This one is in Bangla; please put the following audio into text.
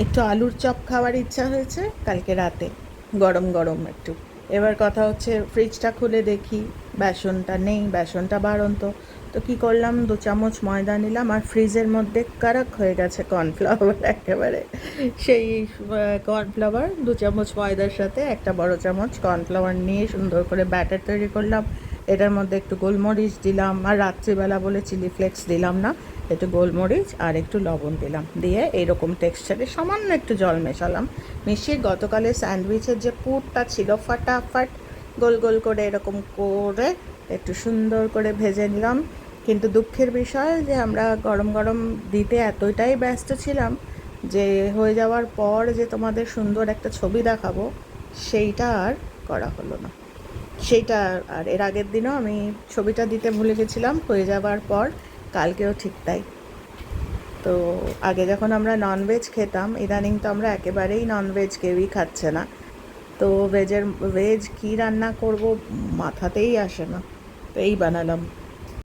একটু আলুর চপ খাওয়ার ইচ্ছা হয়েছে কালকে রাতে, গরম গরম একটু। এবার কথা হচ্ছে ফ্রিজটা খুলে দেখি, বেসনটা নেই, বেসনটা বাড়ন্ত। তো কি করলাম, দু চামচ ময়দা নিলাম আর ফ্রিজের মধ্যে কারাক হয়ে গেছে কর্নফ্লাওয়ার একেবারে। সেই কর্নফ্লাওয়ার দু চামচ ময়দার সাথে একটা বড় চামচ কর্নফ্লাওয়ার নিয়ে সুন্দর করে ব্যাটার তৈরি করলাম। এটার মধ্যে একটু গোলমরিচ দিলাম, আর রাত্রিবেলা বলে চিলি ফ্লেক্স দিলাম না, একটু গোলমরিচ আর একটু লবণ দিলাম। দিয়ে এইরকম টেক্সচারে সামান্য একটু জল মেশালাম। মিশিয়ে গতকালে স্যান্ডউইচের যে পুরটা ছিল ফাটাফাট গোল গোল করে এরকম করে একটু সুন্দর করে ভেজে নিলাম। কিন্তু দুঃখের বিষয় যে আমরা গরম গরম দিতে এতটাই ব্যস্ত ছিলাম যে হয়ে যাওয়ার পর যে তোমাদের সুন্দর একটা ছবি দেখাবো, সেইটা আর করা হলো না। সেইটা আর এর আগের দিনও আমি ছবিটা দিতে ভুলে গেছিলাম, হয়ে যাবার পর কালকেও ঠিক তাই। তো আগে যখন আমরা ননভেজ খেতাম, ইদানিং তো আমরা একেবারেই ননভেজ কেউই খাচ্ছে না। তো ভেজের ভেজ কী রান্না করব মাথাতেই আসে না। তো এই বানালাম।